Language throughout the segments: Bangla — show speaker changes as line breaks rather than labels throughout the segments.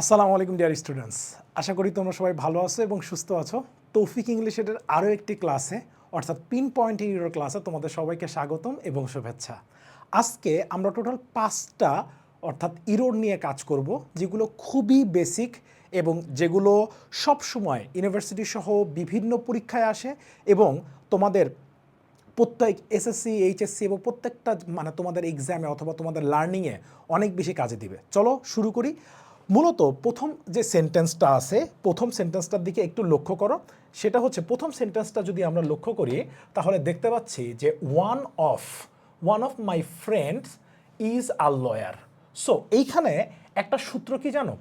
আসসালামু আলাইকুম ডিয়ার স্টুডেন্টস আশা করি তোমরা সবাই ভালো আছো এবং সুস্থ আছো। তৌফিক ইংলিশের আরও একটি ক্লাসে, অর্থাৎ পিন পয়েন্ট ইউরো ক্লাসে তোমাদের সবাইকে স্বাগতম এবং শুভেচ্ছা। আজকে আমরা টোটাল পাঁচটা, অর্থাৎ ইরোর নিয়ে কাজ করব, যেগুলো খুবই বেসিক এবং যেগুলো সবসময় ইউনিভার্সিটি সহ বিভিন্ন পরীক্ষায় আসে এবং তোমাদের প্রত্যেক এসএসসি এইচএসসি এবং প্রত্যেকটা মানে তোমাদের এক্সামে অথবা তোমাদের লার্নিংয়ে অনেক বেশি কাজে দিবে। চলো শুরু করি। মূলত প্রথম যে সেন্টেন্সটা আছে, প্রথম সেন্টেন্সটার দিকে একটু লক্ষ্য করো। সেটা হচ্ছে প্রথম সেন্টেন্সটা যদি আমরা লক্ষ্য করি, তাহলে দেখতে পাচ্ছি যে one of one of my friends is a lawyer so এইখানে একটা সূত্র কি জানো?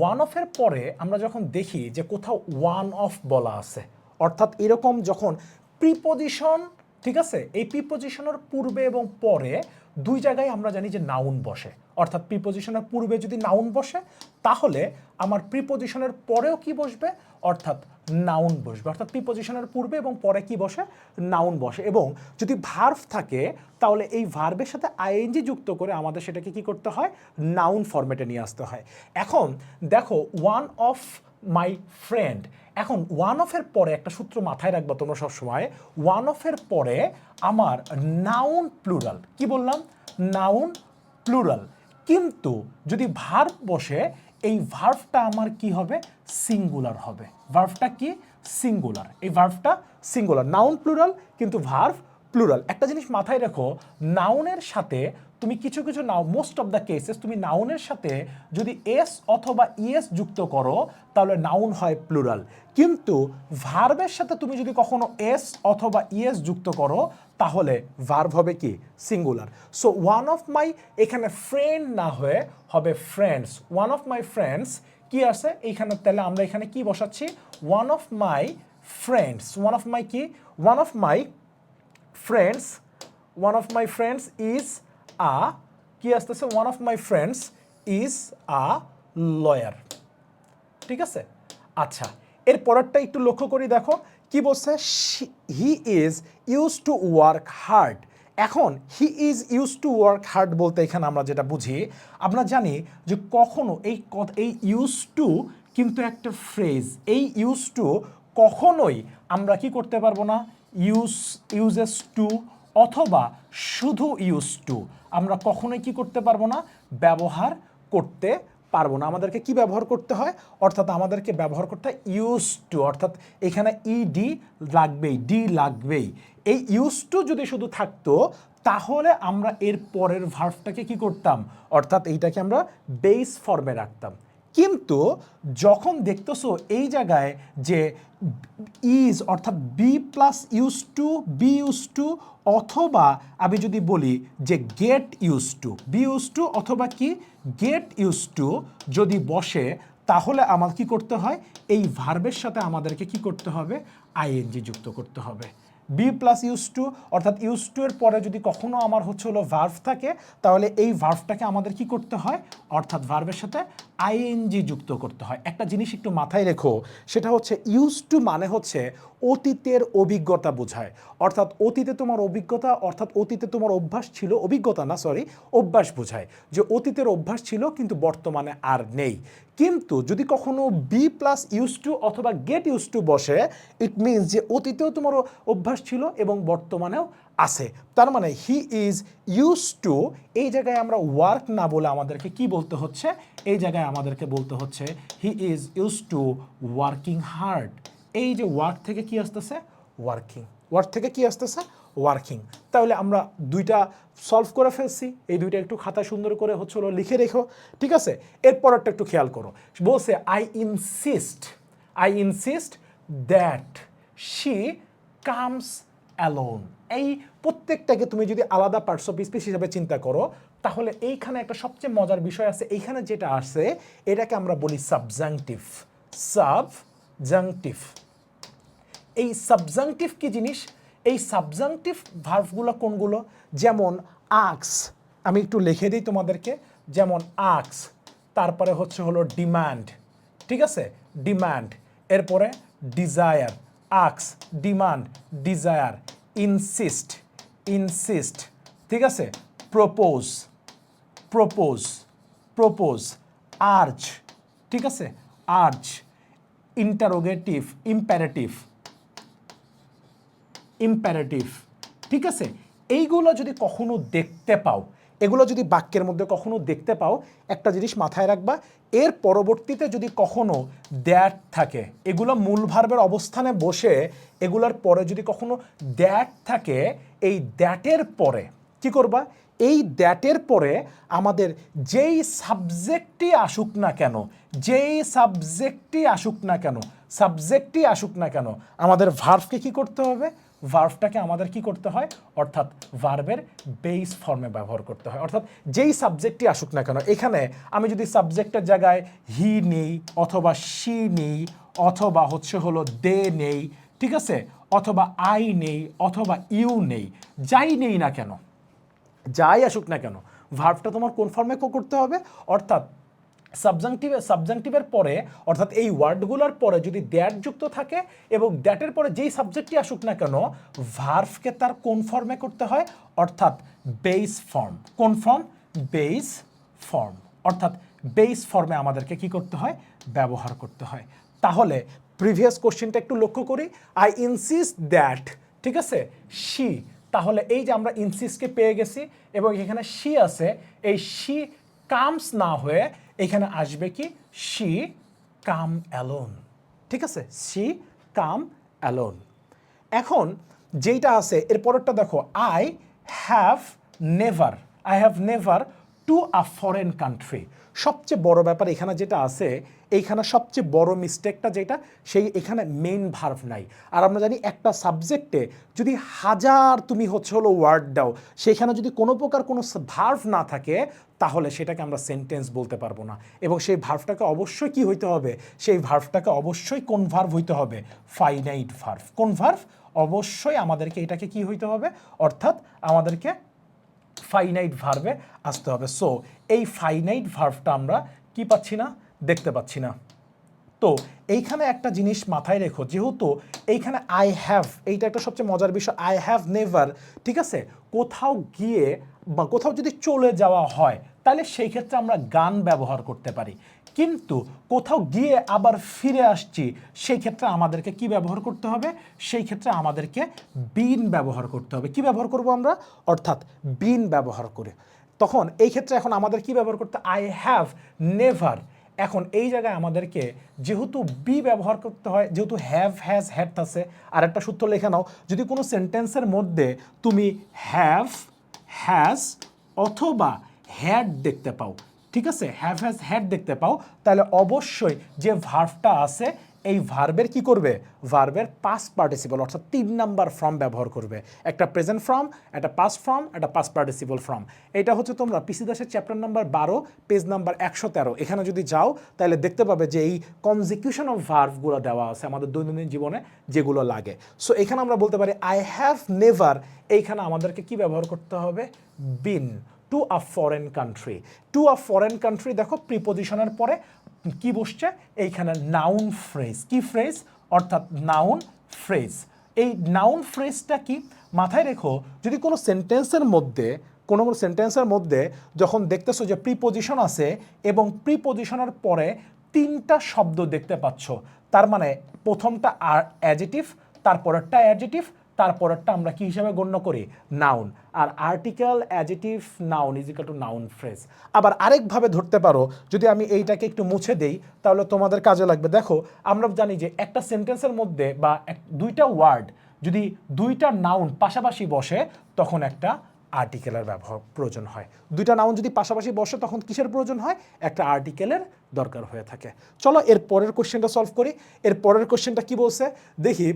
ওয়ান অফের পরে আমরা যখন দেখি যে কোথাও ওয়ান অফ বলা আছে, অর্থাৎ এরকম যখন প্রিপোজিশন ঠিক আছে? এই প্রিপোজিশনের পূর্বে এবং পরে দুই জায়গায় আমরা জানি যে নাউন বসে। অর্থাৎ প্রিপোজিশনের পূর্বে যদি নাউন বসে, তাহলে আমার প্রিপোজিশনের পরেও কি বসবে? অর্থাৎ নাউন বসবে। অর্থাৎ প্রিপোজিশনের পূর্বে এবং পরে কি বসে? নাউন বসে। এবং যদি ভার্ভ থাকে, তাহলে এই ভার্ভের সাথে আইএনজি যুক্ত করে আমাদের সেটাকে কি করতে হয়? নাউন ফরম্যাটে নিয়ে আসতে হয়। এখন দেখো ওয়ান অফ মাই ফ্রেন্ড এখন ওয়ান অফের পরে একটা সূত্র মাথায় রাখব তোমরা সবসময় ওয়ান অফের পরে আমার নাউন প্লুরাল কি বললাম? নাউন প্লুরাল কিন্তু যদি ভার্ভ বসে, এই ভার্ভটা আমার কি হবে? সিঙ্গুলার হবে। ভার্ভটা কি? সিঙ্গুলার এই ভার্ভটা সিঙ্গুলার নাউন প্লুরাল কিন্তু ভার্ভ প্লুরাল একটা জিনিস মাথায় রেখো নাউনের সাথে তুমি কিছু কিছু নাও মোস্ট অফ দ্য কেসেস তুমি নাউনের সাথে যদি এস অথবা ইএস যুক্ত করো, তাহলে নাউন হয় প্লুরাল কিন্তু ভার্বের সাথে তুমি যদি কখনো এস অথবা ইএস যুক্ত করো, তাহলে ভার্ব হবে কি? Singular so one of my এখানে ফ্রেন্ড না হয়ে হবে friends one of my friends কি আছে? এইখানে তাহলে আমরা এখানে কি বসাচ্ছি? One of my friends one of my কি? One of my friends one of my friends is a কি আসতেছে? One of my friends is a lawyer ঠিক আছে? আচ্ছা এর পরেরটা একটু লক্ষ্য করি, দেখো। কি বলছে? He is use to work hard এখন he is use to work hard বলতে এখানে আমরা যেটা বুঝি, আমরা জানি যে কখনো এই এই ইউজ টু কিন্তু একটা ফ্রেজ এই ইউজ টু কখনোই আমরা কি করতে পারব না? ইউজ ইউজেস টু অথবা শুধু ইউজ টু আমরা কখনোই কি করতে পারব না? ব্যবহার করতে পারব না। আমাদেরকে কি ব্যবহার করতে হয়? অর্থাৎ আমাদেরকে ব্যবহার করতে হয় ইউজ টু অর্থাৎ এখানে ই ডি লাগবেই ডি লাগবেই। এই ইউজ টু যদি শুধু থাকতো, তাহলে আমরা এর পরের ভার্ভটাকে কি করতাম? অর্থাৎ এইটাকে আমরা বেস ফর্মে রাখতাম। কিন্তু যখন দেখতেছো এই জায়গায় যে ইজ অর্থাৎ be plus use to be use to অথবা আমি যদি বলি যে get use to be use to অথবা কি গেট ইউজ টু যদি বসে, তাহলে আমার কি করতে হয়? এই ভার্বের সাথে আমাদেরকে কি করতে হবে? আইএনজি যুক্ত করতে হবে। বি প্লাস ইউজ টু অর্থাৎ ইউজ টু এর পরে যদি কখনো আমার হচ্ছে হলো ভার্ভ থাকে, তাহলে এই ভার্ভটাকে আমাদের কি করতে হয়? অর্থাৎ ভার্ভের সাথে আইএনজি যুক্ত করতে হয়। একটা জিনিস একটু মাথায় রেখো, সেটা হচ্ছে ইউজ টু মানে হচ্ছে অতীতের অভিজ্ঞতা বোঝায়। অর্থাৎ অতীতে তোমার অভিজ্ঞতা, অর্থাৎ অতীতে তোমার অভ্যাস ছিল অভিজ্ঞতা না সরি অভ্যাস বোঝায়। যে অতীতের অভ্যাস ছিল কিন্তু বর্তমানে আর নেই। কিন্তু যদি কখনো বি প্লাস ইউজ টু অথবা গেট ইউজ টু বসে ইট মিনস যে অতীতেও তোমার অভ্যাস ছিল এবং বর্তমানেও আছে। তার মানে হি ইজ ইউজ টু এই জায়গায় আমরা ওয়ার্ক না বলে আমাদেরকে কি বলতে হচ্ছে? এই জায়গায় আমাদেরকে বলতে হচ্ছে he is use to working hard এই যে ওয়ার্ক থেকে কি আসতেছে? ওয়ার্কিং ওয়ার্ক থেকে কি আসতেছে? ওয়ার্কিং তাহলে আমরা দুইটা সলভ করে ফেলছি। এই দুইটা একটু খাতা সুন্দর করে হচ্ছে লিখে রেখো, ঠিক আছে? এরপরেরটা একটু খেয়াল করো। বলছে I insist I insist that she comes alone এই প্রত্যেকটাকে তুমি যদি আলাদা পার্টস অফ স্পিচ হিসাবে চিন্তা করো, তাহলে এইখানে একটা সবচেয়ে মজার বিষয় আছে। এইখানে যেটা আছে এটাকে আমরা বলি সাবজাংটিভ সাবজাংটিভ এই সাবজাংটিভ কি জিনিস? এই সাবজাংটিভ ভার্ভগুলো কোনগুলো? যেমন আক্স আমি একটু লিখে দিই তোমাদেরকে। যেমন আক্স তারপরে হচ্ছে হলো ডিমান্ড ঠিক আছে? ডিমান্ড এরপরে desire আক্স demand desire insist insist ঠিক আছে? প্রপোজ প্রপোজ প্রপোজ আর্চ ঠিক আছে? আর্জ ইন্টারোগেটিভ ইম্প্যারেটিভ ইম্প্যারেটিভ ঠিক আছে? এইগুলো যদি কখনো দেখতে পাও, এগুলো যদি বাক্যের মধ্যে কখনো দেখতে পাও, একটা জিনিস মাথায় রাখবা, এর পরবর্তীতে যদি কখনো দ্যাট থাকে, এগুলো মূল ভার্বের অবস্থানে বসে, এগুলোর পরে যদি কখনো দ্যাট থাকে, এই দ্যাটের পরে কি করবা? এই দ্যাটের পরে আমাদের যেই সাবজেক্টই আসুক না কেন, যেই সাবজেক্টটি আসুক না কেন সাবজেক্টই আসুক না কেন, আমাদের ভার্ভকে কি করতে হবে? ভার্ভটাকে আমাদের কি করতে হয়? অর্থাৎ ভার্বের বেস ফর্মে ব্যবহার করতে হয়। অর্থাৎ যেই সাবজেক্টই আসুক না কেন, এখানে আমি যদি সাবজেক্টের জায়গায় হি নেই অথবা শি নেই অথবা হচ্ছে হলো দে নেই, ঠিক আছে? অথবা আই নেই অথবা ইউ নেই, যাই নেই না কেন, যাই আসুক না কেন ভার্বটা তোমার কোন ফর্মে করতে হবে? অর্থাৎ সাবজাংটিভের সাবজাংটিভের পরে, অর্থাৎ এই ওয়ার্ডগুলোর পরে যদি দ্যাট যুক্ত থাকে এবং দ্যাটের পরে যেই সাবজেক্টটি আসুক না কেন ভার্ভকে তার কোন ফর্মে করতে হয়? অর্থাৎ বেস ফর্ম কোন ফর্ম বেস ফর্ম অর্থাৎ বেস ফর্মে আমাদেরকে কি করতে হয়? ব্যবহার করতে হয়। তাহলে প্রিভিয়াস কোশ্চেনটা একটু লক্ষ্য করি। আই ইনসিস্ট দ্যাট ঠিক আছে? শি তাহলে এই যে আমরা ইনসিসকে পেয়ে গেছি এবং এখানে শি আছে, এই শি কামস না হয়ে এখানে আসবে কি? শি কাম অ্যালোন ঠিক আছে? শি কাম অ্যালোন এখন যেইটা আছে, এর পরেরটা দেখো I have never I have never to a foreign country. সবচেয়ে বড় ব্যাপার এখানে যেটা আছে, এইখানে সবচেয়ে বড় মিস্টেকটা যেটা, সেই এখানে মেইন ভার্ভ নাই। আর আমরা জানি একটা সাবজেক্টে যদি হাজার তুমি হচ্ছে হলো ওয়ার্ড দাও, সেখানে যদি কোনো প্রকার কোনো ভার্ভ না থাকে, তাহলে সেটাকে আমরা সেন্টেন্স বলতে পারব না। এবং সেই ভার্ভটাকে অবশ্যই কি হইতে হবে? সেই ভার্ভটাকে অবশ্যই কোন ভার্ভ হইতে হবে? ফাইনাইট ভার্ভ কোন ভার্ভ অবশ্যই আমাদেরকে এটাকে কি হইতে হবে? অর্থাৎ আমাদেরকে ফাইনাইট ভার্ভে আসতে হবে। সো এই ফাইনাইট ভার্ভটা আমরা কি পাচ্ছি না? দেখতে পাচ্ছি না। তো, এইখানে একটা জিনিস মাথায় রেখো। যেহেতু এইখানে আই হ্যাভ এইটা একটা সবচেয়ে মজার বিষয়। আই হ্যাভ নেভার ঠিক আছে? কোথাও গিয়ে বা কোথাও যদি চলে যাওয়া হয়, তাহলে সেই ক্ষেত্রে আমরা গান ব্যবহার করতে পারি। কিন্তু কোথাও গিয়ে আবার ফিরে আসছি, সেই ক্ষেত্রে আমাদেরকে কি ব্যবহার করতে হবে? সেই ক্ষেত্রে আমাদেরকে বিন ব্যবহার করতে হবে। কি ব্যবহার করব আমরা? অর্থাৎ বিন ব্যবহার করে। তখন এই ক্ষেত্রে এখন আমাদের কি ব্যবহার করতে আই হ্যাভ নেভার এখন এই জায়গায় আমাদেরকে যেহেতু বি ব্যবহার করতে হয়, যেহেতু হ্যাভ হ্যাজ হ্যাড আছে আর একটা সূত্র লেখা নাও। যদি কোনো সেন্টেন্সের মধ্যে তুমি হ্যাভ হ্যাজ অথবা হ্যাড দেখতে পাও। ঠিক আছে? হ্যাভ হ্যাজ হ্যাড দেখতে পাও। তাহলে অবশ্যই যে ভার্ভটা আছে এই ভার্বের কি করবে? ভার্বের পাস্ট পার্টিসিপল অর্থাৎ তিন নাম্বার ফর্ম ব্যবহার করবে। একটা প্রেজেন্ট ফর্ম একটা পাস্ট ফর্ম একটা পাস্ট পার্টিসিপল ফর্ম এটা হচ্ছে তোমরা পিসি দাসের চ্যাপ্টার নাম্বার বারো পেজ নাম্বার একশো তেরো। এখানে যদি যাও, তাহলে দেখতে পাবে যে এই কনজিকিউশন অফ ভার্ভগুলো দেওয়া আছে আমাদের দৈনন্দিন জীবনে, যেগুলো লাগে। সো এখানে আমরা বলতে পারি আই হ্যাভ নেভার এইখানে আমাদেরকে কি ব্যবহার করতে হবে? Been to a foreign country to a foreign country দেখো প্রিপোজিশনের পরে কি বসছে? এইখানে নাউন ফ্রেজ কি ফ্রেজ অর্থাৎ নাউন ফ্রেজ এই নাউন ফ্রেজটা কি? মাথায় রেখো, যদি কোনো সেন্টেন্সের মধ্যে, কোনো কোনো সেন্টেন্সের মধ্যে যখন দেখতেছো যে প্রিপোজিশন আছে এবং প্রিপোজিশনের পরে তিনটা শব্দ দেখতে পাচ্ছ, তার মানে প্রথমটা আর অ্যাজেটিভ তারপরেরটা অ্যাডজেটিভ তারপরেরটা আমরা কি হিসাবে গণ্য করি? Noun R article adjective noun equal to noun phrase আবার আরেকভাবে ধরতে পারো, যদি আমি এইটাকে একটু মুছে দেই, তাহলে তোমাদের কাজে লাগবে। দেখো, আমরা জানি যে একটা সেন্টেন্সের মধ্যে বা দুইটা ওয়ার্ড যদি দুইটা নাউন পাশাপাশি বসে, তখন একটা আর্টিকেলের ব্যবহার প্রয়োজন হয়। দুইটা নাউন যদি পাশাপাশি বসে, তখন কিসের প্রয়োজন হয়? একটা আর্টিকেলের দরকার হয়ে থাকে। চলো, এর পরের কোশ্চেনটা সলভ করি। এর পরের কোশ্চেনটা কি বলছে? দেখি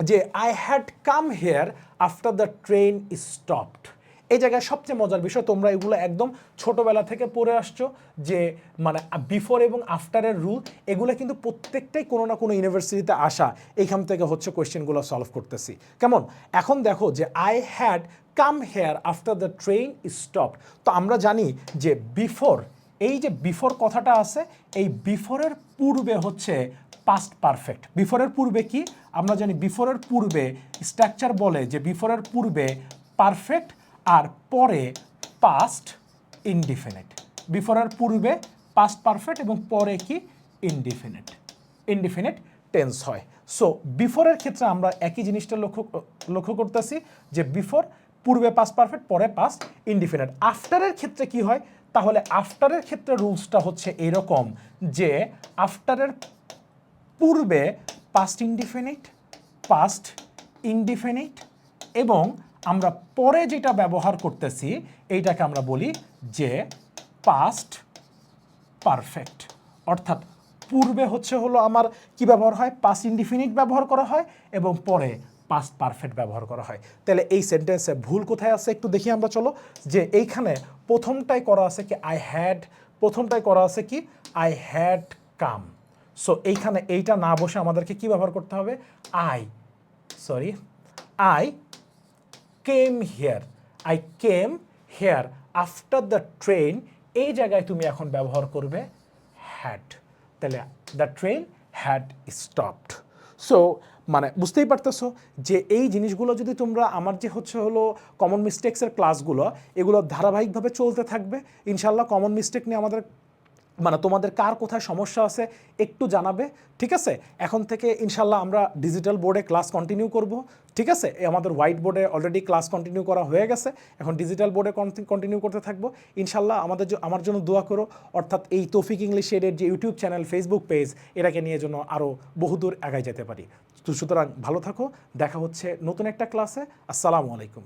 যে I had come here after the train is stopped এই জায়গায় সবচেয়ে মজার বিষয়, তোমরা এগুলো একদম ছোটোবেলা থেকে পড়ে আসছো যে মানে বিফোর এবং আফটারের রুল এগুলো কিন্তু প্রত্যেকটাই কোনো না কোনো ইউনিভার্সিটিতে আসা। এইখান থেকে হচ্ছে কোয়েশ্চেনগুলো সলভ করতেছি। কেমন? এখন দেখো যে I had come here after the train is stop তো আমরা জানি যে বিফোর এই যে বিফোর কথাটা আছে, এই বিফোরের পূর্বে হচ্ছে পাস্ট পারফেক্ট বিফোরের পূর্বে কি? আমরা জানি বিফোরের পূর্বে স্ট্রাকচার বলে যে বিফোরের পূর্বে পারফেক্ট আর পরে পাস্ট ইনডিফিনিট বিফোরের পূর্বে পাস্ট পারফেক্ট এবং পরে কি? ইনডিফিনিট ইনডিফিনিট টেন্স হয়। সো বিফোরের ক্ষেত্রে আমরা একই জিনিসটা লক্ষ্য লক্ষ্য করতেছি যে বিফোর পূর্বে পাস্ট পারফেক্ট পরে পাস্ট ইনডিফিনিট আফটারের ক্ষেত্রে কি হয়? তাহলে আফটারের ক্ষেত্রে রুলসটা হচ্ছে এরকম যে আফটারের পূর্বে পাস্ট ইনডিফিনিট পাস্ট ইনডিফিনিট এবং আমরা পরে যেটা ব্যবহার করতেছি, এইটাকে আমরা বলি যে পাস্ট পারফেক্ট অর্থাৎ পূর্বে হচ্ছে হলো আমার কি ব্যবহার হয়? পাস্ট ইনডিফিনিট ব্যবহার করা হয় এবং পরে পাস্ট পারফেক্ট ব্যবহার করা হয়। তাহলে এই সেন্টেন্সে ভুল কোথায় আছে একটু দেখি আমরা, চলো। যে এইখানে প্রথমটাই করা আছে কি আই হ্যাড প্রথমটাই করা আছে কি আই হ্যাড কাম সো এইখানে এইটা না বসে আমাদেরকে কি ব্যবহার করতে হবে? I sorry I came here I came here after the train এই জায়গায় তুমি এখন ব্যবহার করবে হ্যাড তাহলে the train had stopped so মানে বুঝতেই পারতেছো যে এই জিনিসগুলো যদি তোমরা আমার যে হচ্ছে হলো কমন মিস্টেক্সের ক্লাসগুলো এগুলো ধারাবাহিকভাবে চলতে থাকবে ইনশাল্লাহ কমন মিস্টেক নিয়ে আমাদের মানে তোমাদের কার কোথায় সমস্যা আছে একটু জানাবে, ঠিক আছে? এখন থেকে ইনশাল্লাহ আমরা ডিজিটাল বোর্ডে ক্লাস কন্টিনিউ করব, ঠিক আছে? আমাদের হোয়াইট বোর্ডে অলরেডি ক্লাস কন্টিনিউ করা হয়ে গেছে, এখন ডিজিটাল বোর্ডে কন্টিনিউ করতে থাকব। ইনশাল্লাহ আমাদের আমার জন্য দোয়া করো, অর্থাৎ এই তৌফিক ইংলিশ এর যে ইউটিউব চ্যানেল ফেসবুক পেজ এটাকে নিয়ে জন্য আরও বহুদূর এগায় যেতে পারি। তো সুতরাং ভালো থাকো, দেখা হচ্ছে নতুন একটা ক্লাসে আসসালামু আলাইকুম।